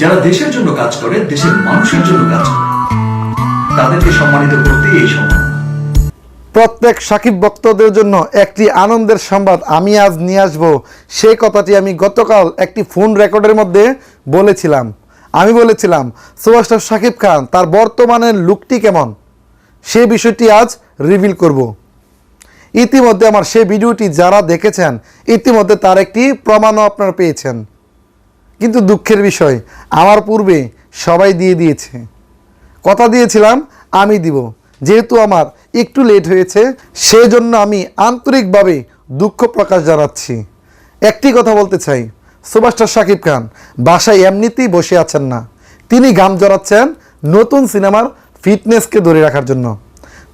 যারা দেশের জন্য কাজ করে, দেশের মানুষের জন্য কাজ করে, তাদেরকে সম্মানিত করতে এই সম্মান প্রত্যেক সাকিব ভক্তদের জন্য একটি আনন্দের সংবাদ আমি আজ নিয়ে আসব। সেই কথাটি আমি গতকাল একটি ফোন রেকর্ডের মধ্যে বলেছিলাম। আমি বলেছিলাম সুভাষটার সাকিব খান, তার বর্তমানের লুকটি কেমন? সে বিষয়টি আজ রিভিল করব। ইতিমধ্যে আমার সেই ভিডিওটি যারা দেখেছেন, ইতিমধ্যে তার একটি প্রমাণও আপনারা পেয়েছেন। কিন্তু দুঃখের বিষয়, আমার পূর্বে সবাই দিয়ে দিয়েছে। কথা দিয়েছিলাম, আমি দিব। যেহেতু আমার একটু লেট হয়েছে, সেজন্য আমি আন্তরিকভাবে দুঃখ প্রকাশ জানাচ্ছি। একটি কথা বলতে চাই সুভাষটার শাকিব খান বাসায় এমনিতেই বসে আছেন না। তিনি গাম জড়াচ্ছেন নতুন সিনেমার ফিটনেসকে ধরে রাখার জন্য।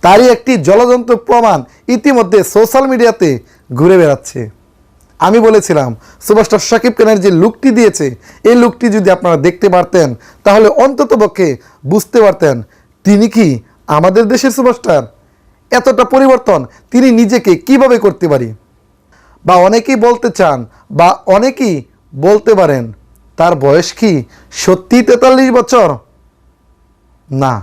তারই একটি জলজন্ত প্রমাণ ইতিমধ্যে সোশ্যাল মিডিয়াতে ঘুরে বেড়াচ্ছে। আমি বলেছিলাম সুভাষটার শাকিব খানের যে লুকটি দিয়েছে, এই লুকটি যদি আপনারা দেখতে পারতেন, তাহলে অন্ততপক্ষে বুঝতে পারতেন, তিনি কি আমাদের দেশের সুভাষটার এতটা পরিবর্তন তিনি নিজেকে কীভাবে করতে পারি? বা অনেকেই বলতে চান বা অনেকেই বলতে পারেন, তার বয়স কি সত্যি তেতাল্লিশ বছর? না,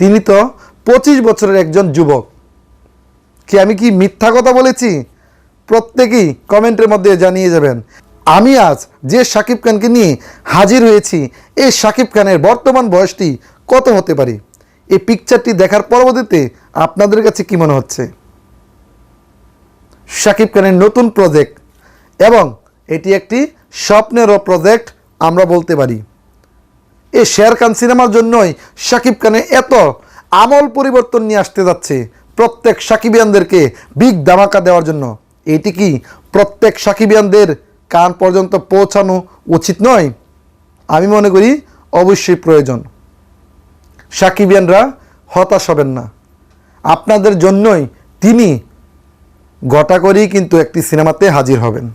তিনি তো পঁচিশ বছরের একজন যুবক। কি আমি কি মিথ্যা কথা বলেছি? প্রত্যেকেই কমেন্টের মধ্যে জানিয়ে যাবেন, আমি আজ যে শাকিব খানকে নিয়ে হাজির হয়েছি, এই শাকিব খানের বর্তমান বয়সটি কত হতে পারে? এই পিকচারটি দেখার পরবর্তীতে আপনাদের কাছে কি মনে হচ্ছে? শাকিব খানের নতুন প্রজেক্ট এবং এটি একটি স্বপ্নেরও প্রজেক্ট আমরা বলতে পারি। এই শের খান সিনেমার জন্যই শাকিব খানে এত আমল পরিবর্তন নিয়ে আসতে যাচ্ছে প্রত্যেক সাকিবিয়ানদেরকে বিগ ধামাকা দেওয়ার জন্য। এটি কি প্রত্যেক সাকিবিয়ানদের কান পর্যন্ত পৌঁছানো উচিত নয়? আমি মনে করি অবশ্যই প্রয়োজন। সাকিবিয়ানরা হতাশ হবেন না। আপনাদের জন্যই তিনি গোটা করেই কিন্তু একটি সিনেমাতে হাজির হবেন।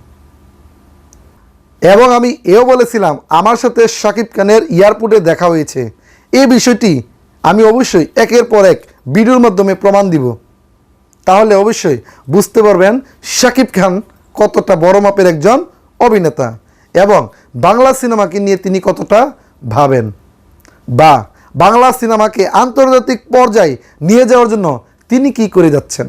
এবং আমি এও বলেছিলাম, আমার সাথে শাকিব খানের এয়ারপোর্টে দেখা হয়েছে। এই বিষয়টি আমি অবশ্যই একের পর এক ভিডিওর মাধ্যমে প্রমাণ দিব। তাহলে অবশ্যই বুঝতে পারবেন শাকিব খান কতটা বড় মাপের একজন অভিনেতা এবং বাংলা সিনেমাকে নিয়ে তিনি কতটা ভাবেন বা বাংলা সিনেমাকে আন্তর্জাতিক পর্যায়ে নিয়ে যাওয়ার জন্য তিনি কি করে যাচ্ছেন?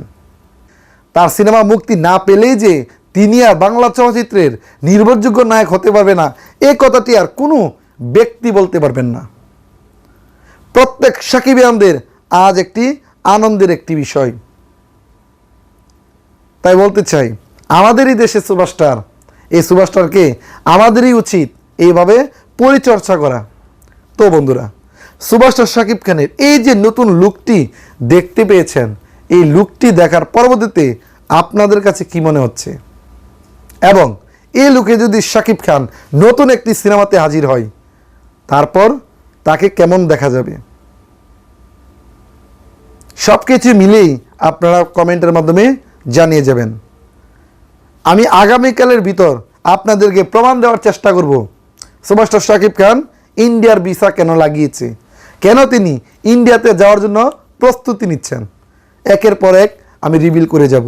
তার সিনেমা মুক্তি না পেলেই যে তিনি আর বাংলা চলচ্চিত্রের নির্ভরযোগ্য নায়ক হতে পারবে না এই কথাটি আর কোনো ব্যক্তি বলতে পারবেন না। প্রত্যেক সাকিবিয়ানদের আজ একটি আনন্দের একটি বিষয়। তাই বলতে চাই, আমাদেরই দেশে সুপারস্টার। এই সুপারস্টারকে আমাদেরই উচিত এইভাবে পরিচর্যা করা। তো বন্ধুরা সুভাষটার শাকিব খানের এই যে নতুন লুকটি দেখতে পেয়েছেন, এই লুকটি দেখার পরবর্তীতে আপনাদের কাছে কি মনে হচ্ছে? এবং এই লুকে যদি শাকিব খান নতুন একটি সিনেমাতে হাজির হয়, তারপর তাকে কেমন দেখা যাবে? সব কিছু মিলেই আপনারা কমেন্টের মাধ্যমে জানিয়ে যাবেন। আমি আগামীকালের ভিতর আপনাদেরকে প্রমাণ দেওয়ার চেষ্টা করব। সুভাষটার শাকিব খান ইন্ডিয়ার ভিসা কেন লাগিয়েছে? কেন তিনি ইন্ডিয়াতে যাওয়ার জন্য প্রস্তুতি নিচ্ছেন? একের পর এক আমি রিভিল করে যাব।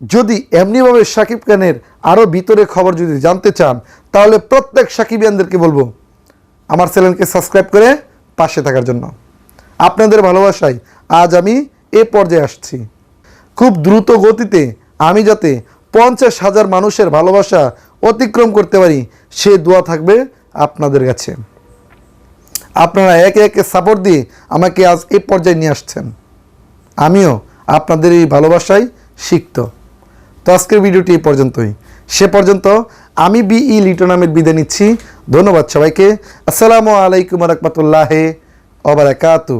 যদি এমনিভাবে শাকিব খানের আরও ভিতরে খবর যদি জানতে চান, তাহলে প্রত্যেক সাকিবিয়ানদেরকে বলব, আমার চ্যানেলকে সাবস্ক্রাইব করে পাশে থাকার জন্য। আপনাদের ভালোবাসায় আজ আমি এ পর্যায়ে আসছি। খুব দ্রুত গতিতে আমি যাতে পঞ্চাশ হাজার মানুষের ভালোবাসা অতিক্রম করতে পারি, সে দোয়া থাকবে আপনাদের কাছে। আপনারা একে একে সাপোর্ট দিয়ে আমাকে আজ এই পর্যায়ে নিয়ে আসছেন। আমিও আপনাদের এই ভালোবাসায় শিখত তো আজকের ভিডিওটি এই পর্যন্তই। সে পর্যন্ত আমি বি ই আহমেদ বিদায় নিচ্ছি। ধন্যবাদ সবাইকে। আসসালামু আলাইকুম রহমতুল্লাহ ওবরাকাতু